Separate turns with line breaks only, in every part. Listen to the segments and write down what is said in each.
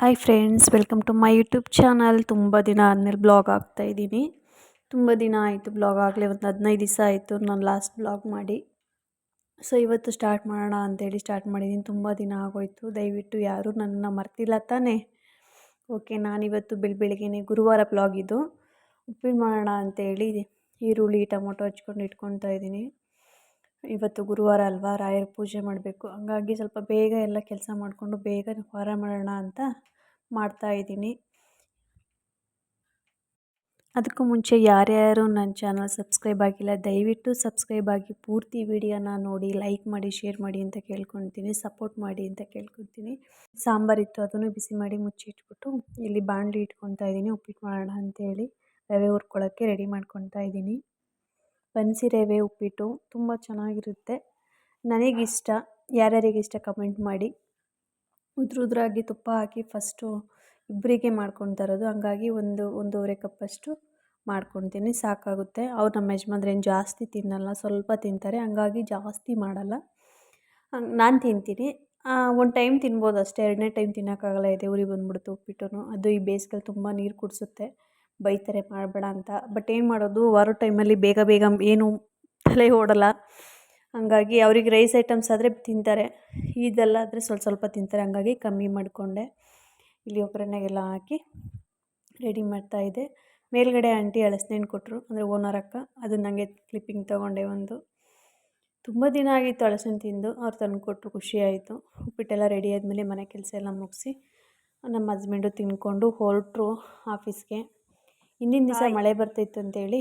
Hi friends welcome to my YouTube channel ತುಂಬ ದಿನ ಆದಮೇಲೆ ಬ್ಲಾಗ್ ಇದ್ದೀನಿ. ತುಂಬ ದಿನ ಆಯಿತು ಬ್ಲಾಗ್ ಆಗಲೇ ಒಂದು ಹದಿನೈದು ದಿವಸ ಆಯಿತು ನಾನು ಲಾಸ್ಟ್ ಬ್ಲಾಗ್ ಮಾಡಿ. ಸೊ ಇವತ್ತು ಸ್ಟಾರ್ಟ್ ಮಾಡೋಣ ಅಂತೇಳಿ ಸ್ಟಾರ್ಟ್ ಮಾಡಿದ್ದೀನಿ ತುಂಬ ದಿನ ಆಗೋಯ್ತು. ದಯವಿಟ್ಟು ಯಾರೂ ನನ್ನ ಮರ್ತಿಲ್ಲ ತಾನೇ. ಓಕೆ ನಾನಿವತ್ತು ಬೆಳ, ಬೆಳಗ್ಗೆನೆ ಗುರುವಾರ ಬ್ಲಾಗ್ ಇದು. ಉಪ್ಪಿಟ್ಟು ಮಾಡೋಣ ಅಂತೇಳಿ ಈರುಳ್ಳಿ, ಟೊಮೊಟೊ ಹಚ್ಕೊಂಡು ಇಟ್ಕೊತಾ ಇದ್ದೀನಿ. ಇವತ್ತು ಗುರುವಾರ ಅಲ್ವಾ? ರಾಯರ ಪೂಜೆ ಮಾಡಬೇಕು. ಹಂಗಾಗಿ ಸ್ವಲ್ಪ ಬೇಗ ಎಲ್ಲ ಕೆಲಸ ಮಾಡಿಕೊಂಡು ಬೇಗ ಹೊರ ಮಾಡೋಣ ಅಂತ ಮಾಡ್ತಾ ಇದ್ದೀನಿ. ಅದಕ್ಕೂ ಮುಂಚೆ ಯಾರ್ಯಾರು ನನ್ನ ಚಾನಲ್ ಸಬ್ಸ್ಕ್ರೈಬ್ ಆಗಿಲ್ಲ, ದಯವಿಟ್ಟು ಸಬ್ಸ್ಕ್ರೈಬ್ ಆಗಿ ಪೂರ್ತಿ ವಿಡಿಯೋನ ನೋಡಿ, ಲೈಕ್ ಮಾಡಿ, ಶೇರ್ ಮಾಡಿ ಅಂತ ಕೇಳ್ಕೊತೀನಿ, ಸಪೋರ್ಟ್ ಮಾಡಿ ಅಂತ ಕೇಳ್ಕೊತೀನಿ. ಸಾಂಬಾರಿತ್ತು ಅದನ್ನು ಬಿಸಿ ಮಾಡಿ ಮುಚ್ಚಿಟ್ಬಿಟ್ಟು ಇಲ್ಲಿ ಬಾಣಲಿ ಇಟ್ಕೊತಾ ಇದ್ದೀನಿ, ಉಪ್ಪಿಟ್ಟು ಮಾಡೋಣ ಅಂತೇಳಿ ರವೆ ಹುರ್ಕೊಳ್ಳೋಕ್ಕೆ ರೆಡಿ ಮಾಡ್ಕೊತಾ ಇದ್ದೀನಿ. ಬನ್ಸಿ ರವೆ ಉಪ್ಪಿಟ್ಟು ತುಂಬ ಚೆನ್ನಾಗಿರುತ್ತೆ. ನನಗಿಷ್ಟ, ಯಾರ್ಯಾರಿಗೆ ಇಷ್ಟ ಕಮೆಂಟ್ ಮಾಡಿ. ಉದ್ರ ಉದ್ರಾಗಿ ತುಪ್ಪ ಹಾಕಿ ಫಸ್ಟು ಇಬ್ಬರಿಗೆ ಮಾಡ್ಕೊಂಡು ತರೋದು. ಹಂಗಾಗಿ ಒಂದು, ಒಂದೂವರೆ ಕಪ್ಪಷ್ಟು ಮಾಡ್ಕೊತೀನಿ ಸಾಕಾಗುತ್ತೆ. ಅವ್ರು ನಮ್ಮ ಯಜಮಾನ್ರೇನು ಜಾಸ್ತಿ ತಿನ್ನಲ್ಲ, ಸ್ವಲ್ಪ ತಿಂತಾರೆ. ಹಂಗಾಗಿ ಜಾಸ್ತಿ ಮಾಡಲ್ಲ. ನಾನು ತಿಂತೀನಿ. ಒಂದು ಟೈಮ್ ತಿನ್ಬೋದು ಅಷ್ಟೇ. ಎರಡನೇ ಟೈಮ್ ತಿನ್ನೋಕ್ಕಾಗಲ್ಲ. ಎದೆ ಉರಿ ಬಂದ್ಬಿಡ್ತು ಉಪ್ಪಿಟ್ಟು ಅದು ಈ ಬೇಸಿಗೆಲಿ ತುಂಬ ನೀರು ಕುಡಿಸುತ್ತೆ. ಬೈತಾರೆ ಮಾಡಬೇಡ ಅಂತ. ಬಟ್ ಏನು ಮಾಡೋದು? ವಾರ ಟೈಮಲ್ಲಿ ಬೇಗ ಬೇಗ ಏನು ತಲೆ ಓಡಲ್ಲ. ಹಾಗಾಗಿ ಅವ್ರಿಗೆ ರೈಸ್ ಐಟಮ್ಸ್ ಆದರೆ ತಿಂತಾರೆ. ಇದೆಲ್ಲ ಆದರೆ ಸ್ವಲ್ಪ ಸ್ವಲ್ಪ ತಿಂತಾರೆ. ಹಂಗಾಗಿ ಕಮ್ಮಿ ಮಾಡಿಕೊಂಡೆ. ಇಲ್ಲಿ ಒಗ್ಗರಣೆಗೆಲ್ಲ ಹಾಕಿ ರೆಡಿ ಮಾಡ್ತಾಯಿದ್ದೆ ಮೇಲ್ಗಡೆ ಆಂಟಿ ಹಣ್ಣು ಕೊಟ್ಟರು ಅಂದರೆ ಓನರ್ ಅಕ್ಕ. ಅದು ನನಗೆ ಕ್ಲಿಪ್ಪಿಂಗ್ ತೊಗೊಂಡೆ ಒಂದು. ತುಂಬ ದಿನ ಆಗಿತ್ತು ಅಳಸನ್ ತಿಂದು. ಅವ್ರು ತಂದು ಕೊಟ್ಟರು ಖುಷಿಯಾಯಿತು ಉಪ್ಪಿಟ್ಟೆಲ್ಲ ರೆಡಿ ಆದಮೇಲೆ ಮನೆ ಕೆಲಸ ಎಲ್ಲ ಮುಗಿಸಿ ನಮ್ಮ ಹಸ್ಬೆಂಡು ತಿಂದ್ಕೊಂಡು ಹೊರಟರು ಆಫೀಸ್ಗೆ ಹಿಂದಿನ ದಿವಸ ಮಳೆ ಬರ್ತಿತ್ತು ಅಂತೇಳಿ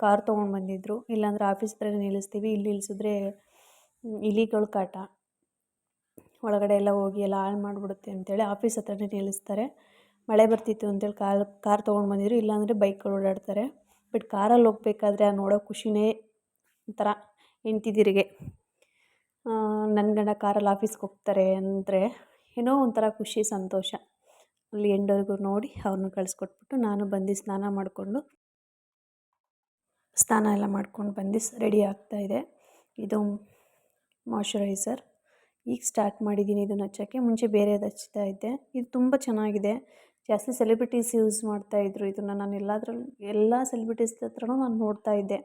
ಕಾರ್ ತೊಗೊಂಡು ಬಂದಿದ್ದರು ಇಲ್ಲಾಂದ್ರೆ ಆಫೀಸ್ ಹತ್ರ ನಿಲ್ಲಿಸ್ತೀವಿ. ಇಲ್ಲಿ ನಿಲ್ಲಿಸಿದ್ರೆ ಇಲಿಗಳ ಕಾಟ. ಒಳಗಡೆ ಎಲ್ಲ ಹೋಗಿ ಎಲ್ಲ ಹಾಳು ಮಾಡಿಬಿಡುತ್ತೆ ಅಂತೇಳಿ ಆಫೀಸ್ ಹತ್ರನೇ ನಿಲ್ಲಿಸ್ತಾರೆ. ಮಳೆ ಬರ್ತಿತ್ತು ಅಂತೇಳಿ ಕಾರ್ ಕಾರ್ ತೊಗೊಂಡು ಬಂದಿದ್ರು. ಇಲ್ಲಾಂದರೆ ಬೈಕ್ಗಳು ಓಡಾಡ್ತಾರೆ. ಬಟ್ ಕಾರಲ್ಲಿ ಹೋಗ್ಬೇಕಾದ್ರೆ ಆ ನೋಡೋ ಖುಷಿನೇ ಒಂಥರ ಹೆಂಡ್ತಿದಿರಿಗೆ ನನ್ನ ಗಂಡ ಕಾರಲ್ಲಿ ಆಫೀಸ್ಗೆ ಹೋಗ್ತಾರೆ ಅಂದರೆ ಏನೋ ಒಂಥರ ಖುಷಿ ಸಂತೋಷ. ಅಲ್ಲಿ ಎಂಡವರೆಗೂ ನೋಡಿ ಅವ್ರನ್ನ ಕಳಿಸ್ಕೊಟ್ಬಿಟ್ಟು ನಾನು ಬಂದು ಸ್ನಾನ ಮಾಡಿಕೊಂಡು ಸ್ನಾನ ಎಲ್ಲ ಮಾಡ್ಕೊಂಡು ಬಂದು ರೆಡಿ ಆಗ್ತಾಯಿದೆ ಇದು. ಮಾಯ್ಶ್ಚರೈಸರ್. ಈಗ ಸ್ಟಾರ್ಟ್ ಮಾಡಿದ್ದೀನಿ ಇದನ್ನು ಹಚ್ಚೋಕ್ಕೆ. ಮುಂಚೆ ಬೇರೆದು ಹಚ್ತಾ ಇದ್ದೆ. ಇದು ತುಂಬ ಚೆನ್ನಾಗಿದೆ. ಜಾಸ್ತಿ ಸೆಲೆಬ್ರಿಟೀಸ್ ಯೂಸ್ ಮಾಡ್ತಾ ಇದ್ರು. ಇದನ್ನು ನಾನು ಎಲ್ಲಾದರಲ್ಲೂ ಎಲ್ಲ ಸೆಲೆಬ್ರಿಟೀಸ್ ಹತ್ರನೂ ನಾನು ನೋಡ್ತಾ ಇದ್ದೆ.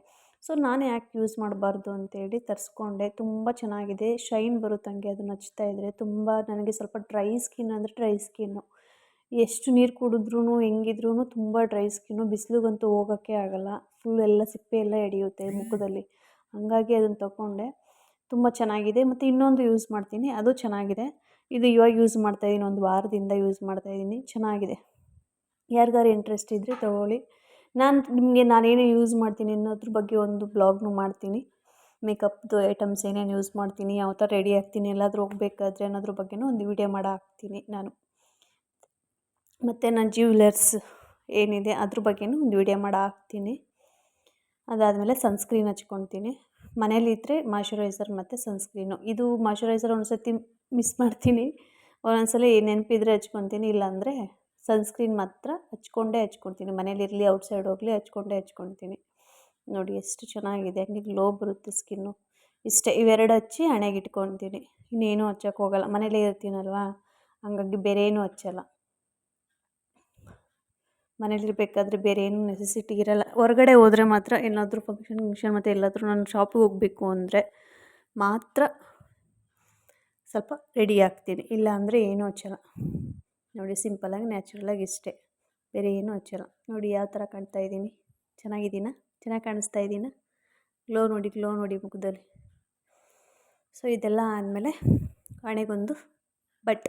ಸೊ, ನಾನು ಯಾಕೆ ಯೂಸ್ ಮಾಡಬಾರ್ದು ಅಂತೇಳಿ ತರಿಸ್ಕೊಂಡೆ. ತುಂಬ ಚೆನ್ನಾಗಿದೆ. ಶೈನ್ ಬರುತ್ತಂಗೆ ಅದನ್ನು ಹಚ್ತಾ ಇದ್ದರೆ ತುಂಬ ನನಗೆ ಸ್ವಲ್ಪ ಡ್ರೈ ಸ್ಕಿನ್ ಅಂದರೆ ಡ್ರೈ ಸ್ಕಿನ್ನು. ಎಷ್ಟು ನೀರು ಕುಡಿದ್ರೂ ಹೆಂಗಿದ್ರೂ ತುಂಬ ಡ್ರೈ ಸ್ಕಿನ್ನು ಬಿಸಿಲಿಗಂತೂ ಹೋಗೋಕ್ಕೆ ಆಗೋಲ್ಲ. ಫುಲ್ ಎಲ್ಲ ಸಿಪ್ಪೆ ಎಲ್ಲ ಎಡೆಯುತ್ತೆ ಮುಖದಲ್ಲಿ. ಹಾಗಾಗಿ ಅದನ್ನು ತಗೊಂಡೆ ತುಂಬ ಚೆನ್ನಾಗಿದೆ. ಮತ್ತು ಇನ್ನೊಂದು ಯೂಸ್ ಮಾಡ್ತೀನಿ. ಅದು ಚೆನ್ನಾಗಿದೆ. ಇದು ಇವಾಗ ಯೂಸ್ ಮಾಡ್ತಾಯಿದ್ದೀನಿ ಒಂದು ವಾರದಿಂದ ಯೂಸ್ ಮಾಡ್ತಾಯಿದ್ದೀನಿ ಚೆನ್ನಾಗಿದೆ. ಯಾರಿಗಾರು ಇಂಟ್ರೆಸ್ಟ್ ಇದ್ದರೆ ತೊಗೊಳ್ಳಿ. ನಾನು ನಿಮಗೆ ನಾನೇನು ಯೂಸ್ ಮಾಡ್ತೀನಿ ಅನ್ನೋದ್ರ ಬಗ್ಗೆ ಒಂದು ಬ್ಲಾಗ್ನು ಮಾಡ್ತೀನಿ. ಮೇಕಪ್ದು ಐಟಮ್ಸ್ ಏನೇನು ಯೂಸ್ ಮಾಡ್ತೀನಿ, ಯಾವ ಥರ ರೆಡಿ ಆಗ್ತೀನಿ, ಎಲ್ಲಾದರೂ ಹೋಗ್ಬೇಕಾದ್ರೆ ಅನ್ನೋದ್ರ ಬಗ್ಗೆನೂ ಒಂದು ವಿಡಿಯೋ ಮಾಡಿ ಹಾಕ್ತೀನಿ ನಾನು. ಮತ್ತು ನನ್ನ ಜ್ಯುವೆಲರ್ಸ್ ಏನಿದೆ ಅದ್ರ ಬಗ್ಗೆಯೂ ಒಂದು ವಿಡಿಯೋ ಮಾಡಿ ಹಾಕ್ತೀನಿ ಅದಾದಮೇಲೆ ಸನ್ಸ್ಕ್ರೀನ್ ಹಚ್ಕೊತೀನಿ. ಮನೇಲಿದ್ದರೆ ಮಾಯ್ಶ್ಚರೈಸರ್ ಮತ್ತು ಸನ್ಸ್ಕ್ರೀನು ಇದು ಮಾಯ್ಶ್ಚರೈಸರ್ ಒಂದು ಮಿಸ್ ಮಾಡ್ತೀನಿ. ಒಂದೊಂದ್ಸಲ ನೆನಪಿದ್ರೆ ಹಚ್ಕೊತೀನಿ, ಇಲ್ಲಾಂದರೆ ಸನ್ಸ್ಕ್ರೀನ್ ಮಾತ್ರ ಹಚ್ಕೊಂಡೇ ಹಚ್ಕೊತೀನಿ. ಮನೇಲಿರಲಿ ಔಟ್ಸೈಡ್ ಹೋಗಲಿ, ಹಚ್ಕೊಂಡೇ ಹಚ್ಕೊತೀನಿ. ನೋಡಿ ಎಷ್ಟು ಚೆನ್ನಾಗಿದೆ. ಹಂಗೆ ಗ್ಲೋ ಬರುತ್ತೆ ಸ್ಕಿನ್ನು ಇಷ್ಟೇ, ಇವೆರಡು ಹಚ್ಚಿ ಹಣೆಗೆ ಇಟ್ಕೊತೀನಿ. ಇನ್ನೇನು ಹಚ್ಚೋಕೆ ಹೋಗಲ್ಲ. ಮನೇಲೇ ಇರ್ತೀನಲ್ವಾ? ಹಂಗಾಗಿ ಬೇರೆ ಏನೂ ಹಚ್ಚಲ್ಲ. ಮನೇಲಿರಬೇಕಾದ್ರೆ ಬೇರೆ ಏನೂ ನೆಸೆಸಿಟಿ ಇರಲ್ಲ. ಹೊರಗಡೆ ಹೋದರೆ ಮಾತ್ರ ಏನಾದರೂ ಫಂಕ್ಷನ್ ಗಿಂಕ್ಷನ್ ಮತ್ತು ಎಲ್ಲಾದರೂ ನಾನು ಶಾಪಿಗೆ ಹೋಗಬೇಕು ಅಂದರೆ ಮಾತ್ರ ಸ್ವಲ್ಪ ರೆಡಿ ಆಗ್ತೀನಿ. ಇಲ್ಲ ಅಂದರೆ ಏನೂ ಹಚ್ಚಲ್ಲ. ನೋಡಿ ಸಿಂಪಲಾಗಿ ನ್ಯಾಚುರಲಾಗಿ ಇಷ್ಟೇ. ಬೇರೆ ಏನೂ ಹಚ್ಚಲ್ಲ. ನೋಡಿ ಯಾವ ಥರ ಕಾಣ್ತಾ ಇದ್ದೀನಿ. ಚೆನ್ನಾಗಿದ್ದೀನ? ಚೆನ್ನಾಗಿ ಕಾಣಿಸ್ತಾ ಇದ್ದೀನ? ಗ್ಲೋ ನೋಡಿ ಗ್ಲೋ ನೋಡಿ ಮುಖದಲ್ಲಿ. ಸೊ ಇದೆಲ್ಲ ಆದಮೇಲೆ ಹಣೆಗೊಂದು ಬಟ್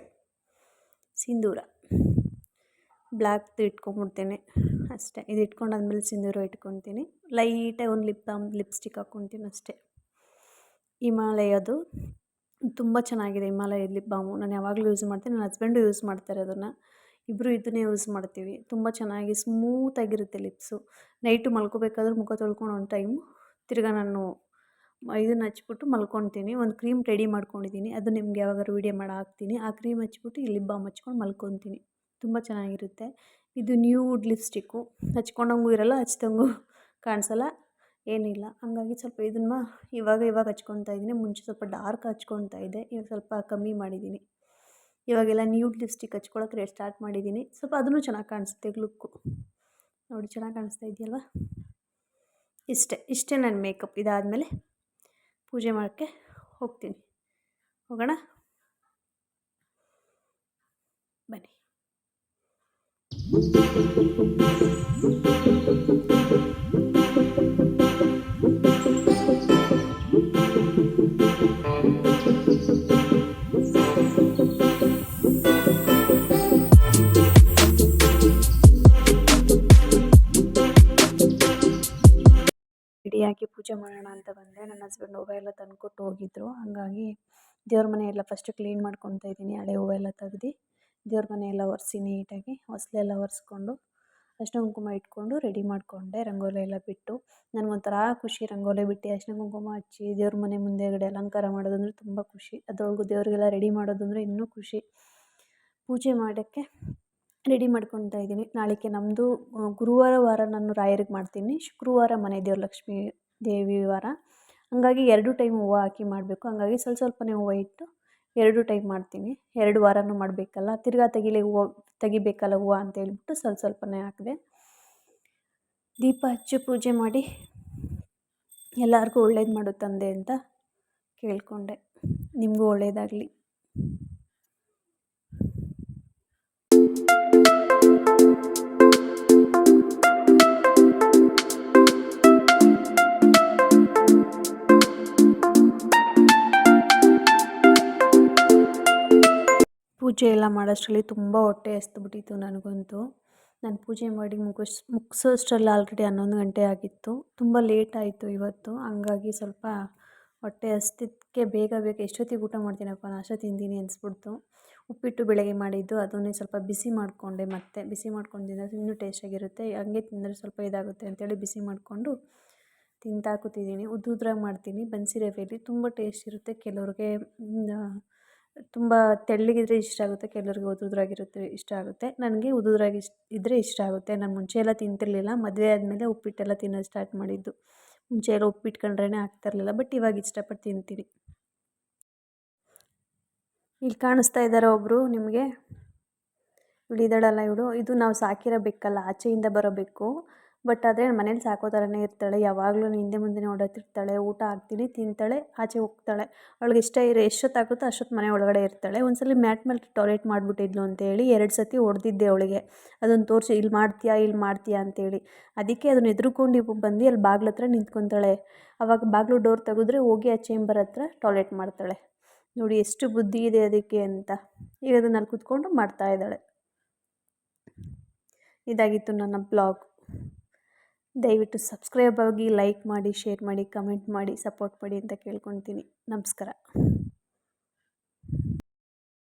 ಸಿಂಧೂರ. ಬ್ಲ್ಯಾಕ್ದು ಇಟ್ಕೊಂಬಿಡ್ತೀನಿ. ಅಷ್ಟೇ. ಇದು ಇಟ್ಕೊಂಡಾದ್ಮೇಲೆ ಸಿಂಧೂರ ಇಟ್ಕೊತೀನಿ. ಲೈಟಾಗಿ ಒಂದು ಲಿಪ್ ಬಾಮ್ ಲಿಪ್ಸ್ಟಿಕ್ ಹಾಕ್ಕೊತೀನಿ ಅಷ್ಟೇ. ಹಿಮಾಲಯದು. ತುಂಬ ಚೆನ್ನಾಗಿದೆ ಹಿಮಾಲಯದ ಲಿಪ್ ಬಾಮು. ನಾನು ಯಾವಾಗಲೂ ಯೂಸ್ ಮಾಡ್ತೀನಿ. ನನ್ನ ಹಸ್ಬೆಂಡು ಯೂಸ್ ಮಾಡ್ತಾರೆ ಅದನ್ನು. ಇಬ್ಬರು ಇದನ್ನೇ ಯೂಸ್ ಮಾಡ್ತೀವಿ. ತುಂಬ ಚೆನ್ನಾಗಿ ಸ್ಮೂತಾಗಿರುತ್ತೆ ಲಿಪ್ಸು. ನೈಟು ಮಲ್ಕೋಬೇಕಾದ್ರೂ ಮುಖ ತೊಳ್ಕೊಂಡು ಒಂದು ಟೈಮು ತಿರ್ಗಾ ನಾನು ಇದನ್ನು ಹಚ್ಬಿಟ್ಟು ಮಲ್ಕೊತೀನಿ. ಒಂದು ಕ್ರೀಮ್ ರೆಡಿ ಮಾಡ್ಕೊಂಡಿದ್ದೀನಿ. ಅದು ನಿಮ್ಗೆ ಯಾವಾಗಾದ್ರೂ ವೀಡಿಯೋ ಮಾಡಿ ಹಾಕ್ತೀನಿ. ಆ ಕ್ರೀಮ್ ಹಚ್ಬಿಟ್ಟು ಈ ಬಾಮ್ ಹಚ್ಕೊಂಡು ಮಲ್ಕೊತೀನಿ. ತುಂಬ ಚೆನ್ನಾಗಿರುತ್ತೆ. ಇದು ನ್ಯೂಡ್ ಲಿಪ್ಸ್ಟಿಕ್ಕು ಹಚ್ಕೊಂಡಂಗೂ ಇರಲ್ಲ, ಹಚ್ದಂಗೂ ಕಾಣಿಸಲ್ಲ. ಏನಿಲ್ಲ. ಹಂಗಾಗಿ ಸ್ವಲ್ಪ ಇದನ್ನು ಇವಾಗ ಇವಾಗ ಹಚ್ಕೊತಾ ಇದ್ದೀನಿ. ಮುಂಚೆ ಸ್ವಲ್ಪ ಡಾರ್ಕ್ ಹಚ್ಕೊತಾ ಇದ್ದೆ. ಇವಾಗ ಸ್ವಲ್ಪ ಕಮ್ಮಿ ಮಾಡಿದ್ದೀನಿ. ಇವಾಗೆಲ್ಲ ನ್ಯೂಡ್ ಲಿಪ್ಸ್ಟಿಕ್ ಹಚ್ಕೊಳಕ್ಕೆ ರೇಟ್ ಸ್ಟಾರ್ಟ್ ಮಾಡಿದ್ದೀನಿ. ಸ್ವಲ್ಪ ಅದನ್ನು ಚೆನ್ನಾಗಿ ಕಾಣಿಸುತ್ತೆ ಲುಕ್ಕು ನೋಡಿ, ಚೆನ್ನಾಗಿ ಕಾಣಿಸ್ತಾ ಇದೆಯಲ್ವ? ಇಷ್ಟೇ ಇಷ್ಟೇ ನನ್ನ ಮೇಕಪ್ ಇದಾದಮೇಲೆ ಪೂಜೆ ಮಾಡೋಕ್ಕೆ ಹೋಗ್ತೀನಿ. ಹೋಗೋಣ? ರೆಡಿಯಾಗಿ ಪೂಜೆ ಮಾಡೋಣ ಅಂತ ಬಂದೆ. ನನ್ನ ಹಸ್ಬೆಂಡ್ ಹೂವೆಲ್ಲ ತಂದುಕೊಟ್ಟು ಹೋಗಿದ್ರು. ಹಾಗಾಗಿ ದೇವ್ರ ಮನೆ ಎಲ್ಲ ಫಸ್ಟು ಕ್ಲೀನ್ ಮಾಡ್ಕೊತಾ ಇದ್ದೀನಿ ಹಳೆ ಹೂವೆಲ್ಲ ತೆಗ್ದು. ದೇವ್ರ ಮನೆ ಎಲ್ಲ ಒರೆಸಿ ನೀಟಾಗಿ ಹೊಸಲೆಲ್ಲ ಒರೆಸ್ಕೊಂಡು ಅರಿಶಿನ ಕುಂಕುಮ ಇಟ್ಕೊಂಡು ರೆಡಿ ಮಾಡಿಕೊಂಡೆ, ರಂಗೋಲಿ ಎಲ್ಲ ಬಿಟ್ಟು. ನನಗೊಂಥರ ಖುಷಿ ರಂಗೋಲಿ ಬಿಟ್ಟು ಅರಿಶಿನ ಕುಂಕುಮ ಹಚ್ಚಿ, ದೇವ್ರ ಮನೆ ಮುಂದೆಗಡೆ ಅಲಂಕಾರ ಮಾಡೋದಂದ್ರೆ ತುಂಬ ಖುಷಿ. ಅದರೊಳಗೂ ದೇವರಿಗೆಲ್ಲ ರೆಡಿ ಮಾಡೋದಂದರೆ ಇನ್ನೂ ಖುಷಿ. ಪೂಜೆ ಮಾಡೋಕ್ಕೆ ರೆಡಿ ಮಾಡ್ಕೊತಾ ಇದ್ದೀನಿ. ನಾಳೆಗೆ ನಮ್ಮದು ಗುರುವಾರ ವಾರ ನಾನು ರಾಯರಿಗೆ ಮಾಡ್ತೀನಿ. ಶುಕ್ರವಾರ ಮನೆ ದೇವ್ರ ಲಕ್ಷ್ಮೀ ದೇವಿ ವಾರ. ಹಾಗಾಗಿ ಎರಡು ಟೈಮ್ ಹೂವು ಹಾಕಿ ಮಾಡಬೇಕು. ಹಾಗಾಗಿ ಸ್ವಲ್ಪ ಸ್ವಲ್ಪನೇ ಹೂವು ಇಟ್ಟು ಎರಡು ಟೈಮ್ ಮಾಡ್ತೀನಿ. ಎರಡು ವಾರನೂ ಮಾಡಬೇಕಲ್ಲ, ತಿರ್ಗಾ ತೆಗಿಲಿ ಹೂವು, ತೆಗಿಬೇಕಲ್ಲ ಹೂವು ಅಂತೇಳ್ಬಿಟ್ಟು ಸ್ವಲ್ಪ ಸ್ವಲ್ಪನೇ ಹಾಕಿದೆ. ದೀಪ ಹಚ್ಚಿ ಪೂಜೆ ಮಾಡಿ ಎಲ್ಲರಿಗೂ ಒಳ್ಳೇದು ಮಾಡು ತಂದೆ ಅಂತ ಕೇಳಿಕೊಂಡೆ. ನಿಮಗೂ ಒಳ್ಳೆಯದಾಗಲಿ ಪೂಜೆ ಎಲ್ಲ ಮಾಡೋಷ್ಟರಲ್ಲಿ ತುಂಬ ಹೊಟ್ಟೆ ಹಸ್ದುಬಿಟ್ಟಿತ್ತು ನನಗಂತೂ. ನಾನು ಪೂಜೆ ಮಾಡಿ ಮುಗಿಸ್, ಮುಗಿಸೋಷ್ಟ್ರಲ್ಲಿ ಆಲ್ರೆಡಿ ಹನ್ನೊಂದು ಗಂಟೆ ಆಗಿತ್ತು. ತುಂಬ ಲೇಟ್ ಆಯಿತು ಇವತ್ತು. ಹಂಗಾಗಿ ಸ್ವಲ್ಪ ಹೊಟ್ಟೆ ಹಸ್ತಿದ್ದಕ್ಕೆ ಬೇಗ ಬೇಗ ಎಷ್ಟೊತ್ತಿಗೆ ಊಟ ಮಾಡ್ತೀನಪ್ಪ, ನಾಷ್ಟ ತಿಂತೀನಿ ಅನಿಸ್ಬಿಡ್ತು. ಉಪ್ಪಿಟ್ಟು ಬೆಳಗ್ಗೆ ಮಾಡಿದ್ದು, ಅದನ್ನೇ ಸ್ವಲ್ಪ ಬಿಸಿ ಮಾಡಿಕೊಂಡೆ ಮತ್ತೆ. ಬಿಸಿ ಮಾಡ್ಕೊಂಡು ತಿಂದರೆ ಇನ್ನೂ ಟೇಸ್ಟಾಗಿರುತ್ತೆ ಹಂಗೆ ತಿಂದರೆ ಸ್ವಲ್ಪ ಇದಾಗುತ್ತೆ ಅಂತೇಳಿ ಬಿಸಿ ಮಾಡಿಕೊಂಡು ತಿಂತಾ ಕೂತಿದ್ದೀನಿ. ಉದ್ದು ಉದ್ರಾಗಿ ಮಾಡ್ತೀನಿ. ಬನ್ಸಿ ರವೆಯಲ್ಲಿ ತುಂಬ ಟೇಸ್ಟ್ ಇರುತ್ತೆ. ಕೆಲವ್ರಿಗೆ ತುಂಬ ತೆಳ್ಳಗಿದ್ರೆ ಇಷ್ಟ ಆಗುತ್ತೆ, ಕೆಲವ್ರಿಗೆ ಉದುದ್ರಾಗಿರುತ್ತೆ ಇಷ್ಟ ಆಗುತ್ತೆ, ನನಗೆ ಉದು ಉದ್ರಾಗಿ ಇಷ್ಟ ಇದ್ದರೆ ಇಷ್ಟ ಆಗುತ್ತೆ. ನಾನು ಮುಂಚೆ ಎಲ್ಲ ತಿಂತಿರಲಿಲ್ಲ, ಮದುವೆ ಆದಮೇಲೆ ಉಪ್ಪಿಟ್ಟೆಲ್ಲ ತಿನ್ನೋದು ಸ್ಟಾರ್ಟ್ ಮಾಡಿದ್ದು. ಮುಂಚೆ ಎಲ್ಲ ಉಪ್ಪಿಟ್ಟು ಕಂಡ್ರೇ ಬಟ್ ಇವಾಗ ಇಷ್ಟಪಟ್ಟು ತಿಂತೀನಿ. ಇಲ್ಲಿ ಕಾಣಿಸ್ತಾ ಇದ್ದಾರೆ ಒಬ್ಬರು ನಿಮಗೆ. ಇವಳು ಇದ್ದಾಳಲ್ಲ ಇವಳು. ಇದು ನಾವು ಸಾಕಿರೋ ಬೆಕ್ಕಲ್ಲ, ಆಚೆಯಿಂದ ಬರೋ ಬೆಕ್ಕು. ಬಟ್ ಆದರೆ ಮನೇಲಿ ಸಾಕೋ ಥರನೇ ಇರ್ತಾಳೆ, ಯಾವಾಗಲೂ ಹಿಂದೆ ಮುಂದೆ ನೋಡೋತಿರ್ತಾಳೆ ಊಟ ಹಾಕ್ತೀನಿ, ತಿಂತಾಳೆ, ಆಚೆ ಹೋಗ್ತಾಳೆ. ಅವಳಿಗೆ ಇಷ್ಟ ಇರೋ ಎಷ್ಟೊತ್ತಾಗುತ್ತೋ ಅಷ್ಟೊತ್ತು ಮನೆ ಒಳಗಡೆ ಇರ್ತಾಳೆ. ಒಂದು ಸಲ ಮ್ಯಾಟ್ ಮೇಲೆ ಟಾಯ್ಲೆಟ್ ಮಾಡಿಬಿಟ್ಟಿದ್ಲು ಅಂತೇಳಿ ಎರಡು ಸತಿ ಹೊಡೆದಿದ್ದೆ ಅವಳಿಗೆ. ಅದನ್ನು ತೋರಿಸಿ ಇಲ್ಲಿ ಮಾಡ್ತೀಯಾ ಇಲ್ಲಿ ಮಾಡ್ತೀಯಾ? ಅಂತೇಳಿ. ಅದಕ್ಕೆ ಅದನ್ನು ಎದುರುಕೊಂಡು ಬಂದು ಅಲ್ಲಿ ಬಾಗ್ಲ ಹತ್ರ ನಿಂತ್ಕೊತಾಳೆ. ಆವಾಗ ಬಾಗಿಲು ಡೋರ್ ತೆಗೆದ್ರೆ ಹೋಗಿ ಆ ಚೇಂಬರ್ ಹತ್ರ ಟಾಯ್ಲೆಟ್ ಮಾಡ್ತಾಳೆ. ನೋಡಿ ಎಷ್ಟು ಬುದ್ಧಿ ಇದೆ ಅದಕ್ಕೆ ಅಂತ. ಈಗ ಅದನ್ನು ಅಲ್ಲಿ ಕೂತ್ಕೊಂಡು ಮಾಡ್ತಾ ಇದ್ದಾಳೆ. ಇದಾಗಿತ್ತು ನನ್ನ ಬ್ಲಾಗ್. ದಯವಿಟ್ಟು ಸಬ್ಸ್ಕ್ರೈಬ್ ಆಗಿ ಲೈಕ್ ಮಾಡಿ ಶೇರ್ ಮಾಡಿ ಕಮೆಂಟ್ ಮಾಡಿ ಸಪೋರ್ಟ್ ಮಾಡಿ ಅಂತ ಕೇಳ್ಕೊತೀನಿ ನಮಸ್ಕಾರ.